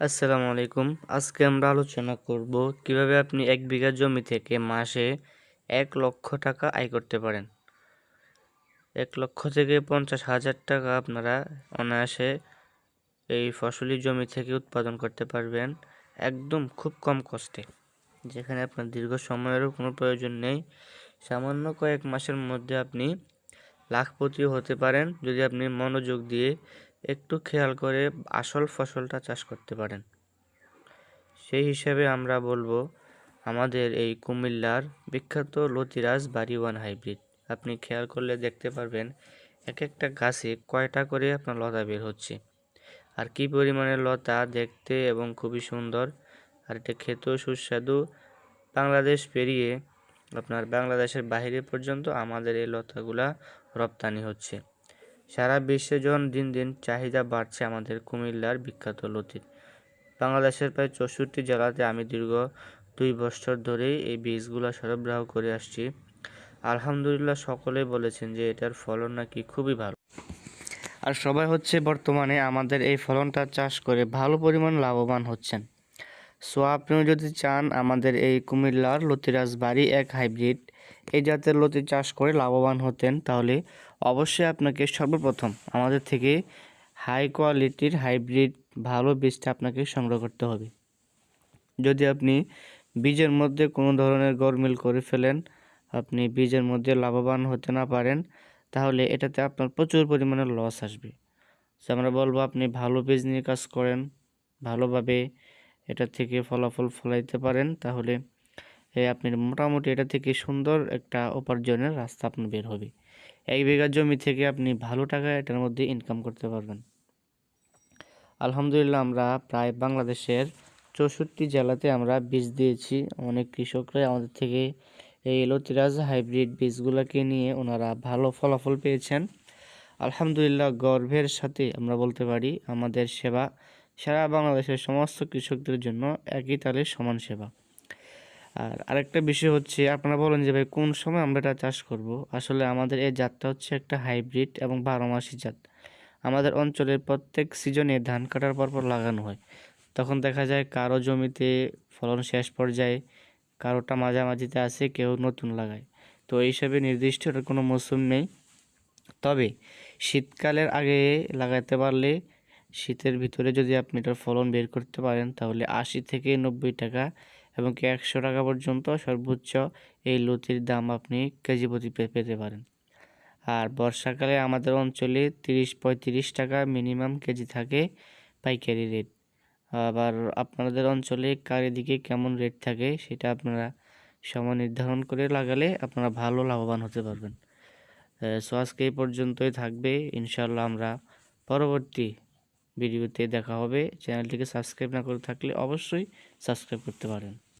আসসালামু আলাইকুম। আজকে আমরা আলোচনা করব কীভাবে আপনি এক বিঘা জমি থেকে মাসে এক লক্ষ টাকা আয় করতে পারেন। এক লক্ষ থেকে পঞ্চাশ হাজার টাকা আপনারা অনায়াসে এই ফসলি জমি থেকে উৎপাদন করতে পারবেন একদম খুব কম কষ্টে, যেখানে আপনার দীর্ঘ সময়েরও কোনো প্রয়োজন নেই। সামান্য কয়েক মাসের মধ্যে আপনি লাখপতি হতে পারেন। যদি আপনি মনোযোগ দিয়ে একটু খেয়াল করে আসল ফসলটা চাষ করতে পারেন। সেই হিসাবে আমরা বলব, আমাদের এই কুমিল্লার বিখ্যাত লতিরাজ বাড়ি ওয়ান হাইব্রিড। আপনি খেয়াল করলে দেখতে পারবেন এক একটা গাছে কয়টা করে আপনার লতা বের হচ্ছে। আর কি পরিমাণে লতা দেখতে এবং খুবই সুন্দর, আর এটা খেতেও সুস্বাদু। বাংলাদেশ পেরিয়ে আপনার বাংলাদেশের বাইরে পর্যন্ত আমাদের এই লতাগুলা রপ্তানি হচ্ছে। সারা বিশ্বে যখন দিন দিন চাহিদা বাড়ছে আমাদের কুমিল্লার বিখ্যাত লতির বাংলাদেশের প্রায় চৌষট্টি জেলাতে আমি দীর্ঘ দুই বছর ধরেই এই বীজগুলো সরবরাহ করে আসছি। আলহামদুলিল্লাহ সকলেই বলেছেন যে এটার ফলন নাকি খুবই ভালো। আর সবাই হচ্ছে বর্তমানে আমাদের এই ফলনটা চাষ করে ভালো পরিমাণ লাভবান হচ্ছেন। সো আপনিও যদি চান আমাদের এই কুমিল্লার লতিরাজ বাড়ি এক হাইব্রিড, এই জাতের লতি চাষ করে লাভবান হতেন, তাহলে অবশ্যই আপনাকে সর্বপ্রথম আমাদের থেকে হাই কোয়ালিটির হাইব্রিড ভালো বীজটা আপনাকে সংগ্রহ করতে হবে। যদি আপনি বীজের মধ্যে কোনো ধরনের গরমিল করে ফেলেন, আপনি বীজের মধ্যে লাভবান হতে না পারেন, তাহলে এটাতে আপনার প্রচুর পরিমাণে লস আসবে। সো আমরা বলব আপনি ভালো বীজ নিয়ে কাজ করেন, ভালোভাবে এটা থেকে ফলাফল ফলাইতে পারেন, তাহলে আপনি মোটামুটি এটা থেকে সুন্দর একটা উপার্জনের রাস্তা আপনার বের হবে। এক বিঘা জমি থেকে আপনি ভালো টাকা এটার মধ্যে ইনকাম করতে পারবেন। আলহামদুলিল্লাহ, আমরা প্রায় বাংলাদেশের চৌষট্টি জেলাতে আমরা বীজ দিয়েছি। অনেক কৃষকরাই আমাদের থেকে এই লতিরাজ হাইব্রিড বীজগুলোকে নিয়ে ওনারা ভালো ফলাফল পেয়েছেন। আলহামদুলিল্লাহ, গর্বের সাথে আমরা বলতে পারি, আমাদের সেবা সারা বাংলাদেশের সমস্ত কৃষকদের জন্য একই তালে সমান সেবা। আর আরেকটা বিষয় হচ্ছে, আপনারা বলেন যে, ভাই, কোন সময় আমরা এটা চাষ করব? আসলে আমাদের এই জাতটা হচ্ছে একটা হাইব্রিড এবং বারো মাসি জাত। আমাদের অঞ্চলের প্রত্যেক সিজনে ধান কাটার পর পর লাগানো হয়। তখন দেখা যায় কারও জমিতে ফলন শেষ পর্যায়ে, কারোটা মাঝামাঝিতে আছে কেউ নতুন লাগায়। তো এই হিসাবে নির্দিষ্ট কোনো মৌসুম নেই। তবে শীতকালের আগে লাগাতে পারলে শীতের ভিতরে যদি আপনি এটার ফলন বের করতে পারেন, তাহলে আশি থেকে নব্বই টাকা এবং কি একশো টাকা পর্যন্ত সর্বোচ্চ এই লতির দাম আপনি কেজি প্রতি পেতে পারেন। আর বর্ষাকালে আমাদের অঞ্চলে তিরিশ পঁয়ত্রিশ টাকা মিনিমাম কেজি থাকে পাইকারি রেট। আবার আপনাদের অঞ্চলে দিকে কেমন রেট থাকে সেটা আপনারা সময় নির্ধারণ করে লাগালে আপনারা ভালো লাভবান হতে পারবেন। সো আজকে এই পর্যন্তই থাকবে। ইনশাল্লাহ আমরা পরবর্তী ভিডিওতে দেখা হবে। চ্যানেলটিকে সাবস্ক্রাইব না করে থাকলে অবশ্যই সাবস্ক্রাইব করতে পারেন।